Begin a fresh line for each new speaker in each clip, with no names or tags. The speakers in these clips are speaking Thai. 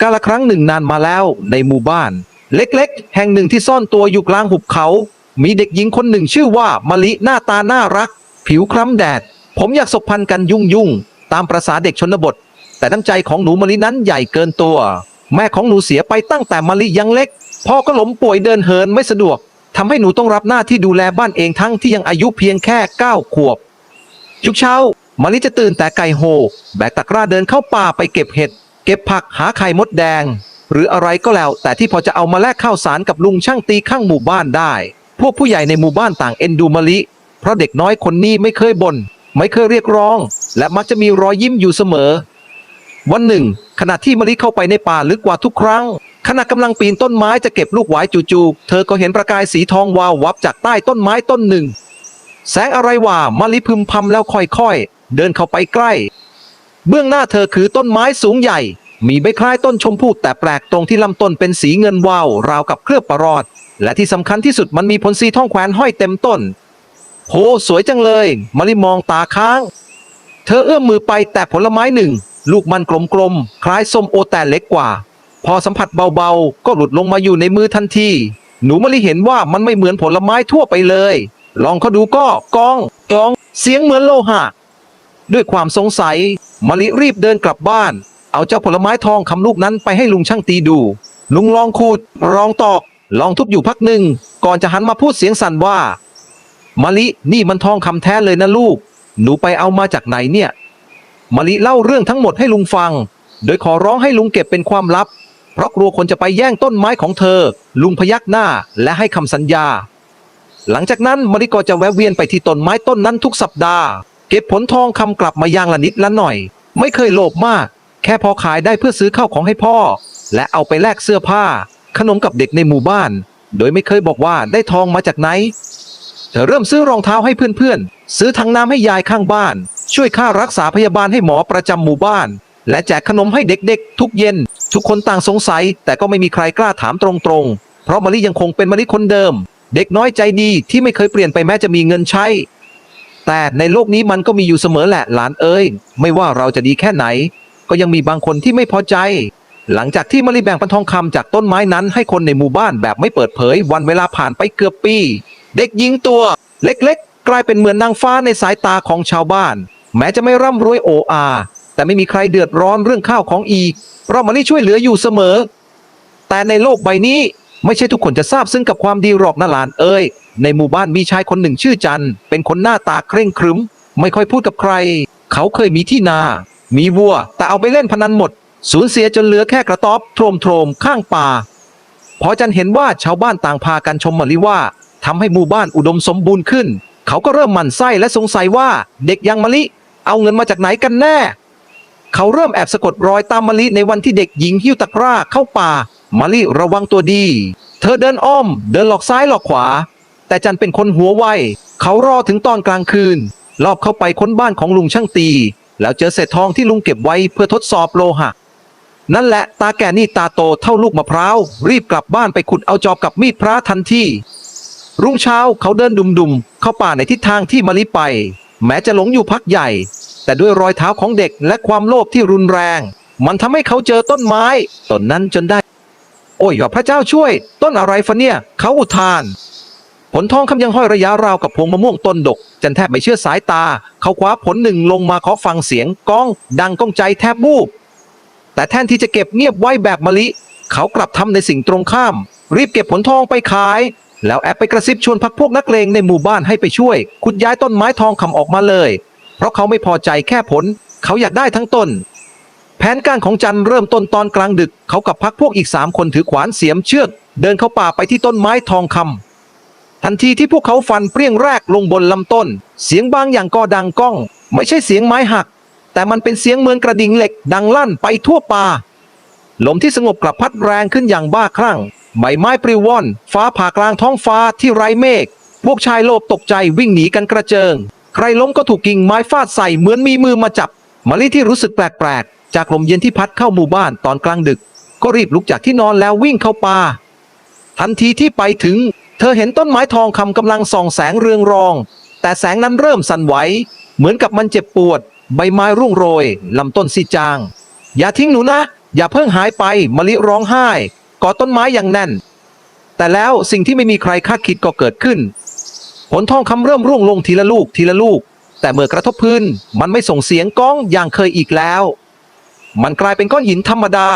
กาลครั้งหนึ่งนานมาแล้วในหมู่บ้าน เล็กๆ แห่งหนึ่งที่ซ่อนตัวอยู่กลางหุบเขา มีเด็กหญิงคนหนึ่งชื่อว่ามะลิหน้าตาน่ารัก ผิวคล้ำแดด ผมอยากสบพันกันยุ่งยุ่งๆตามประษาเด็กชนบท แต่น้ำใจของหนูมะลินั้นใหญ่เกินตัว แม่ของหนูเสียไปตั้งแต่มะลิยังเล็ก พ่อก็ล้มป่วยเดินเหินไม่สะดวกทำให้หนูต้องรับหน้าที่ดูแลบ้านเองทั้งที่ยังอายุเพียงแค่เก้าขวบทุกเช้ามะลิจะตื่นแต่ไก่โหแบกตะกร้าเดินเข้าป่าไปเก็บเห็ด เก็บผักหาไข่มดแดง หรืออะไรก็แล้ว แต่ที่พอจะเอามาแลกข้าวสารกับลุงช่างตีข้างหมู่บ้านได้ พวกผู้ใหญ่ในหมู่บ้านต่างเอ็นดูมะลิ เพราะเด็กน้อยคนนี้ไม่เคยบน่นไม่เคยเรียกร้อง และมักจะมีรอยยิ้มอยู่เสมอ วันหนึ่ง ขณะที่มะลิเข้าไปในป่าลึกกว่าทุกครั้ง ขณะกำลังปีนต้นไม้จะเก็บลูกหวายจู่ๆเธอก็เห็นประกายสีทองวาววับจากใต้ต้นไม้ต้นหนึ่ง แสงอะไรว่า มะลิพึมพำแล้วค่อยๆ เดินเข้าไปใกล้ เบื้องหน้าเธอคือต้นไม้สูงใหญ่ มีใบคล้ายต้นชมพู่แต่แปลกตรงที่ลำต้นเป็นสีเงินวาวราวกับเคลือบประหลอด และที่สำคัญที่สุดมันมีผลสีทองแขวนห้อยเต็มต้นโหสวยจังเลยมะลิมองตาค้าง เธอเอื้อมมือไปแตะผลไม้หนึ่ง ลูกมันกลมๆ คล้ายส้มโอแต่เล็กกว่า พอสัมผัสเบาๆ ก็หลุดลงมาอยู่ในมือทันที หนูมะลิเห็นว่ามันไม่เหมือนผลไม้ทั่วไปเลย ลองเขาดูก็กองกอง เสียงเหมือนโลหะ ด้วยความสงสัยมะลิรีบเดินกลับบ้าน เอาเจ้าผลไม้ทองคำลูกนั้นไปให้ลุงช่างตีดู ลุงลองขูดลองตอก ลองทุบอยู่พักหนึ่ง ก่อนจะหันมาพูดเสียงสั่นว่ามะลินี่มันทองคำแท้เลยนะลูก หนูไปเอามาจากไหนเนี่ยมะลิเล่าเรื่องทั้งหมดให้ลุงฟัง โดยขอร้องให้ลุงเก็บเป็นความลับ เพราะกลัวคนจะไปแย่งต้นไม้ของเธอ ลุงพยักหน้าและให้คำสัญญา หลังจากนั้นมะลิก็จะแวะเวียนไปที่ต้นไม้ต้นนั้นทุกสัปดาห์ เก็บผลทองคำกลับมาอย่างละนิดละหน่อย ไม่เคยโลภมาก แค่พอขายได้เพื่อซื้อข้าวของให้พ่อ และเอาไปแลกเสื้อผ้า ขนมกับเด็กในหมู่บ้าน โดยไม่เคยบอกว่าได้ทองมาจากไหนเธอเริ่มซื้อรองเท้าให้เพื่อนๆ ซื้อถังน้ำให้ยายข้างบ้าน ช่วยค่ารักษาพยาบาลให้หมอประจำหมู่บ้าน และแจกขนมให้เด็กๆ ทุกเย็น ทุกคนต่างสงสัย แต่ก็ไม่มีใครกล้าถามตรงๆ เพราะมะลิยังคงเป็นมะลิคนเดิม เด็กน้อยใจดีที่ไม่เคยเปลี่ยนไปแม้จะมีเงินใช้ แต่ในโลกนี้มันก็มีอยู่เสมอแหละหลานเอ้ย ไม่ว่าเราจะดีแค่ไหน ก็ยังมีบางคนที่ไม่พอใจ หลังจากที่มะลิแบ่งปันทองคำจากต้นไม้นั้น ให้คนในหมู่บ้านแบบไม่เปิดเผย วันเวลาผ่านไปเกือบปี เด็กหญิงตัว เล็กๆ กลายเป็นเหมือนนางฟ้าในสายตาของชาวบ้าน แม้จะไม่ร่ำรวยโออา แต่ไม่มีใครเดือดร้อนเรื่องข้าวของอีกเพราะมะลิช่วยเหลืออยู่เสมอ แต่ในโลกใบนี้ ไม่ใช่ทุกคนจะทราบซึ้งกับความดีหรอกนะหลานเอ้ย ในหมู่บ้านมีชายคนหนึ่งชื่อจัน เป็นคนหน้าตาเคร่งครึม ไม่ค่อยพูดกับใคร เขาเคยมีที่นา มีวัว แต่เอาไปเล่นพนันหมด สูญเสียจนเหลือแค่กระต๊อบโทรมโทรมข้างป่า พอจันเห็นว่าชาวบ้านต่างพากันชมมะลิว่าทำให้หมู่บ้านอุดมสมบูรณ์ขึ้น เขาก็เริ่มหมั่นไส้และสงสัยว่าเด็กยังมะลิ เอาเงินมาจากไหนกันแน่ เขาเริ่มแอบสะกดรอยตามมะลิในวันที่เด็กหญิงหิ้วตะกร้าเข้าป่า มะลิระวังตัวดี เธอเดินอ้อม เดินหลอกซ้ายหลอกขวา แต่จันเป็นคนหัวไว เขารอถึงตอนกลางคืน ลอบเข้าไปค้นบ้านของลุงช่างตี แล้วเจอเศษทองที่ลุงเก็บไว้เพื่อทดสอบโลหะ นั่นแหละตาแก่นี่ตาโตเท่าลูกมะพร้าว รีบกลับบ้านไปขุดเอาจอบกับมีดพระทันทีรุ่งเช้าเขาเดินดุมๆ เข้าป่าในทิศทางที่มะลิไป แม้จะหลงอยู่พักใหญ่ แต่ด้วยรอยเท้าของเด็กและความโลภที่รุนแรง มันทำให้เขาเจอต้นไม้ต้นนั้นจนได้ โอ้ยพระเจ้าช่วย ต้นอะไรฟะเนี่ย เขาอุทาน ผลทองคำยังห้อยระยะราวกับพวงมะม่วงต้นดก จันแทบไม่เชื่อสายตา เขาคว้าผลหนึ่งลงมาขอฟังเสียงก้อง ดังก้องใจแทบบูบ แต่แทนที่จะเก็บเงียบไว้แบบมะลิ เขากลับทำในสิ่งตรงข้าม รีบเก็บผลทองไปขาย แล้วแอบไปกระซิบชวนพักพวกนักเลงในหมู่บ้านให้ไปช่วยขุดย้ายต้นไม้ทองคำออกมาเลย เพราะเขาไม่พอใจแค่ผล เขาอยากได้ทั้งต้น แผนการของจันเริ่มต้นตอนกลางดึก เขากับพักพวกอีกสามคนถือขวานเสียมเชือก เดินเข้าป่าไปที่ต้นไม้ทองคำทันทีที่พวกเขาฟันเปรี้ยงแรกลงบนลำต้น เสียงบางอย่างก็ดังก้อง ไม่ใช่เสียงไม้หัก แต่มันเป็นเสียงเหมือนกระดิ่งเหล็ก ดังลั่นไปทั่วป่าลมที่สงบกลับพัดแรงขึ้นอย่างบ้าคลั่งใบไม้ปลิวว่อน ฟ้าผ่ากลางท้องฟ้าที่ไร้เมฆพวกชายโลภตกใจวิ่งหนีกันกระเจิง ใครล้มก็ถูกกิ่งไม้ฟาดใส่เหมือนมีมือมาจับมะลิที่รู้สึกแปลกๆ จากลมเย็นที่พัดเข้าหมู่บ้านตอนกลางดึก ก็รีบลุกจากที่นอนแล้ววิ่งเข้าป่า ทันทีที่ไปถึง เธอเห็นต้นไม้ทองคำกำลังส่องแสงเรืองรอง แต่แสงนั้นเริ่มสั่นไหวเหมือนกับมันเจ็บปวด ใบไม้ร่วงโรยลำต้นซีจาง อย่าทิ้งหนูนะ อย่าเพิ่งหายไปมะลิร้องไห้กอดต้นไม้อย่างแน่น แต่แล้วสิ่งที่ไม่มีใครคาดคิดก็เกิดขึ้น ผลทองคำเริ่มร่วงลงทีละลูกทีละลูก แต่เมื่อกระทบพื้นมันไม่ส่งเสียงก้องอย่างเคยอีกแล้ว มันกลายเป็นก้อนหินธรรมดา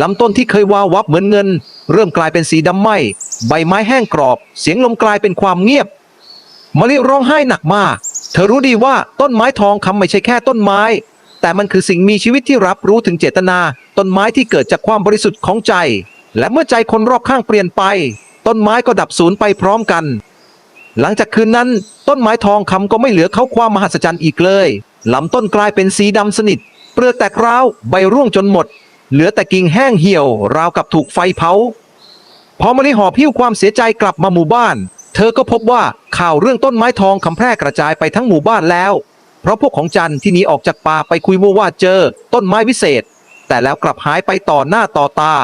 ลำต้นที่เคยวาววับเหมือนเงิน เริ่มกลายเป็นสีดำไหมใบไม้แห้งกรอบ เสียงลมกลายเป็นความเงียบมะลิร้องไห้หนักมาก เธอรู้ดีว่าต้นไม้ทองคำไม่ใช่แค่ต้นไม้ แต่มันคือสิ่งมีชีวิตที่รับรู้ถึงเจตนา ต้นไม้ที่เกิดจากความบริสุทธิ์ของใจ และเมื่อใจคนรอบข้างเปลี่ยนไป ต้นไม้ก็ดับสูญไปพร้อมกัน หลังจากคืนนั้น ต้นไม้ทองคำก็ไม่เหลือเขาความมหัศจรรย์อีกเลยลำต้นกลายเป็นสีดำสนิท เปลือกแตกร้าวใบร่วงจนหมด เหลือแต่กิ่งแห้งเหี่ยว ราวกับถูกไฟเผา พอมะลิหอบพิ้วความเสียใจกลับมาหมู่บ้าน เธอก็พบว่าข่าวเรื่องต้นไม้ทองคำแพร่กระจายไปทั้งหมู่บ้านแล้ว เพราะพวกของจันที่หนีออกจากป่าไปคุยว่าว่าเจอ ต้นไม้วิเศษ แต่แล้วกลับหายไปต่อหน้าต่อตา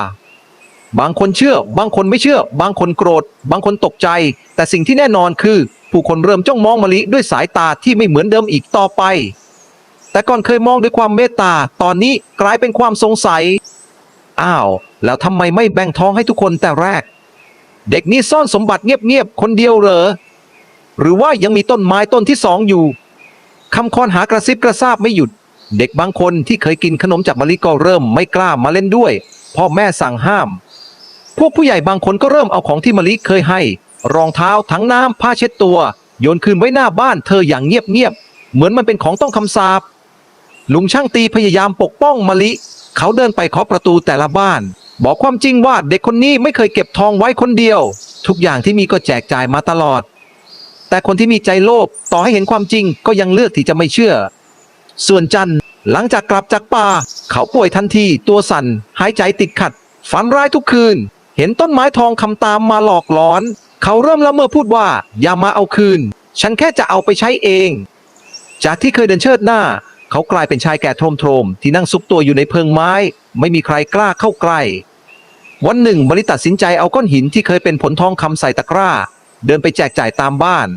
บางคนเชื่อ บางคนไม่เชื่อ บางคนโกรธ บางคนตกใจ แต่สิ่งที่แน่นอนคือ ผู้คนเริ่มจ้องมองมะลิด้วยสายตาที่ไม่เหมือนเดิมอีกต่อไป แต่ก่อนเคยมองด้วยความเมตตา ตอนนี้กลายเป็นความสงสัย อ้าว แล้วทำไมไม่แบ่งท้องให้ทุกคนแต่แรก เด็กนี่ซ่อนสมบัติเงียบๆคนเดียวเหรอ หรือว่ายังมีต้นไม้ต้นที่สองอยู่คำคอนหากระซิบกระซาบไม่หยุด เด็กบางคนที่เคยกินขนมจากมะลิก็เริ่มไม่กล้ามาเล่นด้วย พ่อแม่สั่งห้าม พวกผู้ใหญ่บางคนก็เริ่มเอาของที่มะลิเคยให้ รองเท้าถังน้ำผ้าเช็ดตัว โยนคืนไว้หน้าบ้านเธออย่างเงียบๆเหมือนมันเป็นของต้องคำสาป ลุงช่างตีพยายามปกป้องมะลิ เขาเดินไปเคาะประตูแต่ละบ้าน บอกความจริงว่าเด็กคนนี้ไม่เคยเก็บทองไว้คนเดียว ทุกอย่างที่มีก็แจกจ่ายมาตลอด แต่คนที่มีใจโลภต่อให้เห็นความจริงก็ยังเลือกที่จะไม่เชื่อ ส่วนจันหลังจากกลับจากป่า เขาป่วยทันทีตัวสั่นหายใจติดขัด ฝันร้ายทุกคืน เห็นต้นไม้ทองคำตามมาหลอกหลอน เขาเริ่มละเมอพูดว่าอย่ามาเอาคืน ฉันแค่จะเอาไปใช้เอง จากที่เคยเดินเชิดหน้า เขากลายเป็นชายแก่โทมโทมที่นั่งซุกตัวอยู่ในเพิงไม้ ไม่มีใครกล้าเข้าใกล้ วันหนึ่งมริตัดสินใจเอาก้อนหินที่เคยเป็นผลทองคำใส่ตะกร้า เดินไปแจกจ่ายตามบ้าน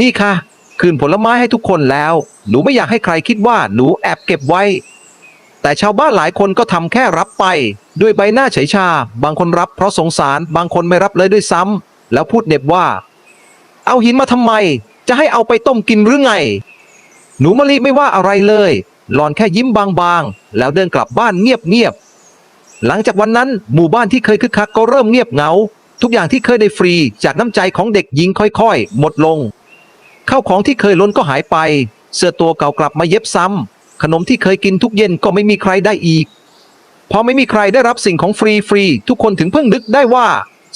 นี่ค่ะ คืนผลไม้ให้ทุกคนแล้ว หนูไม่อยากให้ใครคิดว่าหนูแอบเก็บไว้ แต่ชาวบ้านหลายคนก็ทำแค่รับไป ด้วยใบหน้าเฉยชา บางคนรับเพราะสงสาร บางคนไม่รับเลยด้วยซ้ำแล้วพูดเน็บว่า เอาหินมาทำไม จะให้เอาไปต้มกินหรือไง หนูมะลิไม่ว่าอะไรเลย หลอนแค่ยิ้มบางๆ แล้วเดินกลับบ้านเงียบๆ หลังจากวันนั้นหมู่บ้านที่เคยคึกคักก็เริ่มเงียบเหงา ทุกอย่างที่เคยได้ฟรีจากน้ำใจของเด็กหญิงค่อยๆ หมดลง ข้าวของที่เคยล้นก็หายไป เสื้อตัวเก่ากลับมาเย็บซ้ำขนมที่เคยกินทุกเย็นก็ไม่มีใครได้อีก พอไม่มีใครได้รับสิ่งของฟรีฟรีๆทุกคนถึงเพิ่งนึกได้ว่า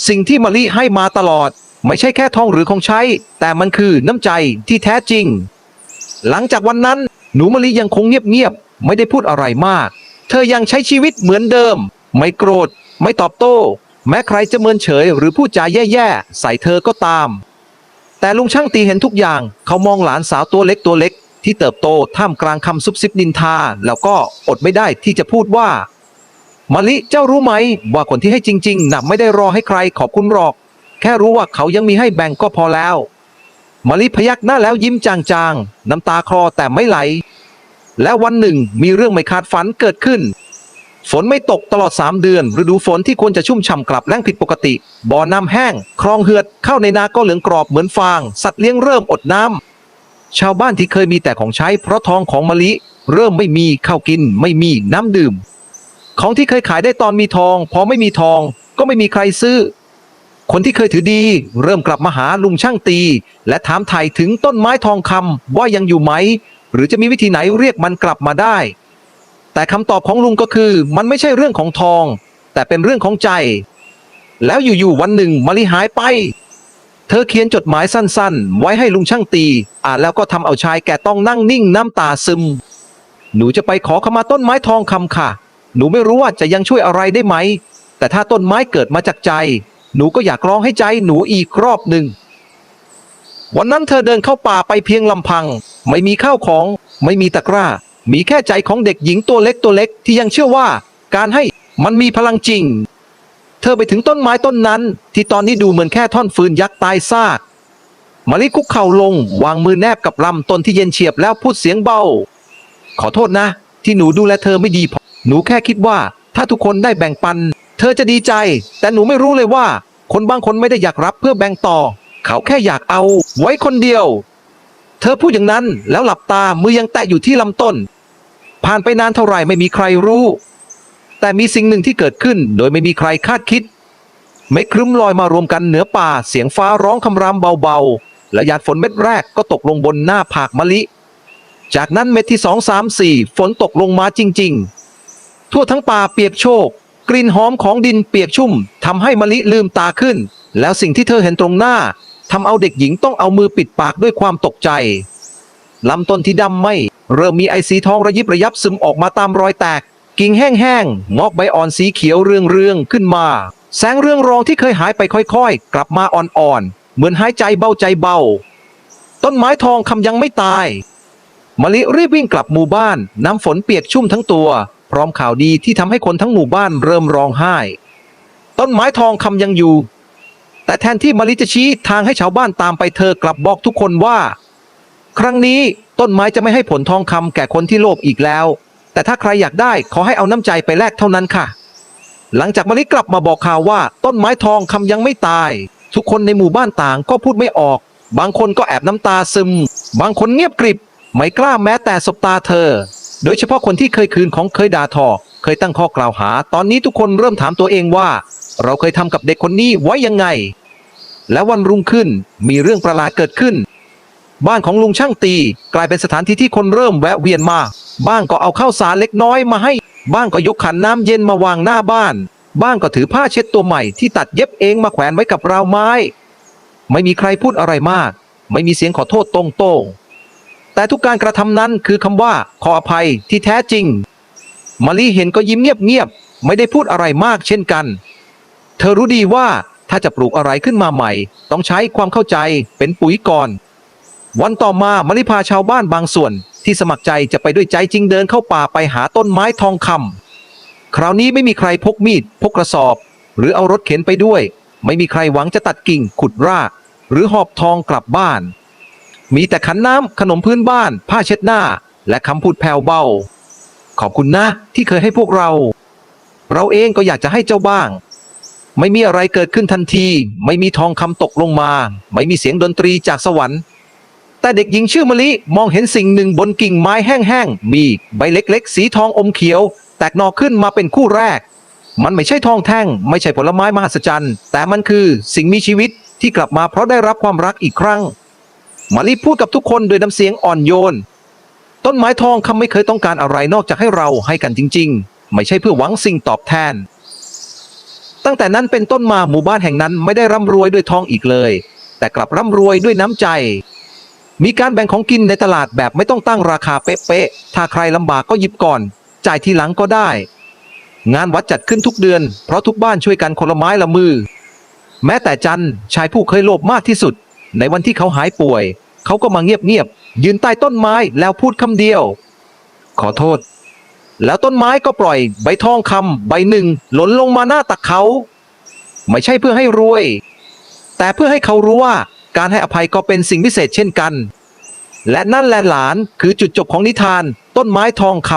สิ่งที่มะลิให้มาตลอด ไม่ใช่แค่ทองหรือของใช้ แต่มันคือน้ำใจที่แท้จริง หลังจากวันนั้นหนูมะลิยังคงเงียบๆไม่ได้พูดอะไรมาก เธอยังใช้ชีวิตเหมือนเดิม ไม่โกรธ ไม่ตอบโต้ แม้ใครจะเมินเฉยหรือพูดจาแย่ๆ ใส่เธอก็ตาม แต่ลุงช่างตีเห็นทุกอย่าง เขามองหลานสาวตัวเล็กตัวเล็ก ที่เติบโตท่ามกลางคำซุบซิบนินทา แล้วก็อดไม่ได้ที่จะพูดว่ามะลิเจ้ารู้ไหม ว่าคนที่ให้จริงๆน่ะไม่ได้รอให้ใครขอบคุณหรอก แค่รู้ว่าเขายังมีให้แบ่งก็พอแล้ว มะลิพยักหน้าแล้วยิ้มจางๆ น้ำตาคลอแต่ไม่ไหล และวันหนึ่งมีเรื่องไม่คาดฝันเกิดขึ้น ฝนไม่ตกตลอด 3 เดือน ฤดูฝนที่ควรจะชุ่มฉ่ำกลับแล้งผิดปกติ บ่อน้ำแห้ง คลองเหือด เข้าในนาก็เหลืองกรอบเหมือนฟาง สัตว์เลี้ยงเริ่มอดน้ำ ชาวบ้านที่เคยมีแต่ของใช้เพราะทองของมะลิ เริ่มไม่มีข้าวกิน ไม่มีน้ำดื่ม ของที่เคยขายได้ตอนมีทอง พอไม่มีทอง ก็ไม่มีใครซื้อ คนที่เคยถือดี เริ่มกลับมาหาลุงช่างตี และถามไถ่ถึงต้นไม้ทองคำว่ายังอยู่ไหม หรือจะมีวิธีไหนเรียกมันกลับมาได้ แต่คำตอบของลุงก็คือมันไม่ใช่เรื่องของทอง แต่เป็นเรื่องของใจ แล้วอยู่ๆวันหนึ่งมะลิหายไป เธอเขียนจดหมายสั้นๆ ไว้ให้ลุงช่างตี อ่านแล้วก็ทำเอาชายแก่ต้องนั่งนิ่งน้ำตาซึม หนูจะไปขอขมาต้นไม้ทองคำค่ะ หนูไม่รู้ว่าจะยังช่วยอะไรได้ไหม แต่ถ้าต้นไม้เกิดมาจากใจ หนูก็อยากร้องให้ใจหนูอีกรอบหนึ่ง วันนั้นเธอเดินเข้าป่าไปเพียงลำพัง ไม่มีข้าวของ ไม่มีตะกร้า มีแค่ใจของเด็กหญิงตัวเล็กตัวเล็กที่ยังเชื่อว่า การให้มันมีพลังจริง เธอไปถึงต้นไม้ต้นนั้น ที่ตอนนี้ดูเหมือนแค่ท่อนฟืนยักษ์ตายซากมาลิคุกเข่าลง วางมือแนบกับลำต้นที่เย็นเฉียบแล้วพูดเสียงเบา ขอโทษนะ ที่หนูดูแลเธอไม่ดีพอหนูแค่คิดว่า ถ้าทุกคนได้แบ่งปัน เธอจะดีใจ แต่หนูไม่รู้เลยว่า คนบางคนไม่ได้อยากรับเพื่อแบ่งต่อ เขาแค่อยากเอาไว้คนเดียว เธอพูดอย่างนั้นแล้วหลับตามือยังแตะอยู่ที่ลำต้น ผ่านไปนานเท่าไหร่ไม่มีใครรู้ แต่มีสิ่งหนึ่งที่เกิดขึ้นโดยไม่มีใครคาดคิดเมฆครึ้มลอยมารวมกันเหนือป่าเสียงฟ้าร้องคำรามเบาๆ และหยาดฝนเม็ดแรกก็ตกลงบนหน้าผากมะลิ จากนั้นเม็ดที่สองสามสี่ฝนตกลงมาจริง ๆ ทั่วทั้งป่าเปียกโชก กลิ่นหอมของดินเปียกชุ่มทำให้มะลิลืมตาขึ้น แล้วสิ่งที่เธอเห็นตรงหน้าทำเอาเด็กหญิงต้องเอามือปิดปากด้วยความตกใจลำต้นที่ดำไม่ เริ่มมีไอสีทองระยิบระยับซึมออกมาตามรอยแตก กิ่งแห้งๆงอกใบอ่อนสีเขียวเรืองๆขึ้นมา แสงเรืองรองที่เคยหายไปค่อยๆ กลับมาอ่อนๆ เหมือนหายใจเบาใจเบา ต้นไม้ทองคำยังไม่ตายมะลิรีบวิ่งกลับหมู่บ้าน น้ำฝนเปียกชุ่มทั้งตัว พร้อมข่าวดีที่ทำให้คนทั้งหมู่บ้านเริ่มร้องไห้ ต้นไม้ทองคำยังอยู่ แต่แทนที่มะลิจะชี้ทางให้ชาวบ้านตามไปเธอกลับบอกทุกคนว่า ครั้งนี้ต้นไม้จะไม่ให้ผลทองคำแก่คนที่โลภอีกแล้ว แต่ถ้าใครอยากได้ขอให้เอาน้ำใจไปแลกเท่านั้นค่ะ หลังจากมะลิกลับมาบอกข่าวว่า ต้นไม้ทองคำยังไม่ตาย ทุกคนในหมู่บ้านต่างก็พูดไม่ออก บางคนก็แอบน้ำตาซึม บางคนเงียบกริบ ไม่กล้าแม้แต่สบตาเธอ โดยเฉพาะคนที่เคยคืนของเคยด่าทอ เคยตั้งข้อกล่าวหา ตอนนี้ทุกคนเริ่มถามตัวเองว่า เราเคยทำกับเด็กคนนี้ไว้ยังไง และวันรุ่งขึ้นมีเรื่องประหลาดเกิดขึ้น บ้านของลุงช่างตี กลายเป็นสถานที่ที่คนเริ่มแวะเวียนมา บ้างก็เอาข้าวสารเล็กน้อยมาให้ บ้างก็ยกขันน้ำเย็นมาวางหน้าบ้าน บ้างก็ถือผ้าเช็ดตัวใหม่ที่ตัดเย็บเองมาแขวนไว้กับราวไม้ ไม่มีใครพูดอะไรมาก ไม่มีเสียงขอโทษตรงๆ แต่ทุกการกระทำนั้นคือคำว่าขออภัยที่แท้จริง มารีเห็นก็ยิ้มเงียบๆไม่ได้พูดอะไรมากเช่นกัน เธอรู้ดีว่าถ้าจะปลูกอะไรขึ้นมาใหม่ ต้องใช้ความเข้าใจเป็นปุ๋ยก่อน วันต่อมามะลิพาชาวบ้านบางส่วนที่สมัครใจจะไปด้วยใจจริงเดินเข้าป่าไปหาต้นไม้ทองคำคราวนี้ไม่มีใครพกมีด พกกระสอบ หรือเอารถเข็นไปด้วย ไม่มีใครหวังจะตัดกิ่งขุดราก หรือหอบทองกลับบ้าน มีแต่ขันน้ำขนมพื้นบ้าน ผ้าเช็ดหน้า และคำพูดแผ่วเบา ขอบคุณนะที่เคยให้พวกเรา เราเองก็อยากจะให้เจ้าบ้าง ไม่มีอะไรเกิดขึ้นทันที ไม่มีทองคำตกลงมา ไม่มีเสียงดนตรีจากสวรรค์ แต่เด็กหญิงชื่อมะลิมองเห็นสิ่งหนึ่งบนกิ่งไม้แห้งๆ มีใบเล็กๆ สีทองอมเขียว แตกหนอขึ้นมาเป็นคู่แรก มันไม่ใช่ทองแท่ง ไม่ใช่ผลไม้มหัศจรรย์ แต่มันคือสิ่งมีชีวิตที่กลับมาเพราะได้รับความรักอีกครั้ง มะลิพูดกับทุกคนโดยน้ำเสียงอ่อนโยน ต้นไม้ทองคำไม่เคยต้องการอะไรนอกจากให้เราให้กันจริง ๆ ไม่ใช่เพื่อหวังสิ่งตอบแทน ตั้งแต่นั้นเป็นต้นมาหมู่บ้านแห่งนั้นไม่ได้ร่ำรวยด้วยทองอีกเลย แต่กลับร่ำรวยด้วยน้ำใจ มีการแบ่งของกินในตลาดแบบไม่ต้องตั้งราคาเป๊ะๆถ้าใครลำบากก็หยิบก่อน จ่ายทีหลังก็ได้ งานวัดจัดขึ้นทุกเดือน เพราะทุกบ้านช่วยกันคนละไม้ละมือ แม้แต่จันชายผู้เคยโลภมากที่สุด ในวันที่เขาหายป่วย เขาก็มาเงียบๆยืนใต้ต้นไม้แล้วพูดคำเดียว ขอโทษ แล้วต้นไม้ก็ปล่อย ใบทองคำใบหนึ่ง หล่นลงมาหน้าตักเขา ไม่ใช่เพื่อให้รวย แต่เพื่อให้เขารู้ว่าการให้อภัยก็เป็นสิ่งพิเศษเช่นกัน และนั่นแหละหลานคือจุดจบของนิทาน ต้นไม้ทองค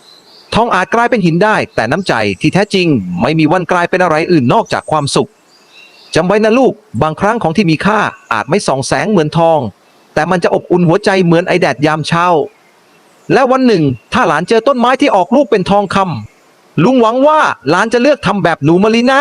ำทองอาจกลายเป็นหินได้ แต่น้ำใจที่แท้จริง ไม่มีวันกลายเป็นอะไรอื่นนอกจากความสุข จำไว้นะลูก บางครั้งของที่มีค่าอาจไม่ส่องแสงเหมือนทอง แต่มันจะอบอุ่นหัวใจเหมือนไอแดดยามเช้า และวันหนึ่ง ถ้าหลานเจอต้นไม้ที่ออกลูกเป็นทองคำลุงหวังว่าหลานจะเลือกทำแบบหนูมะลินะ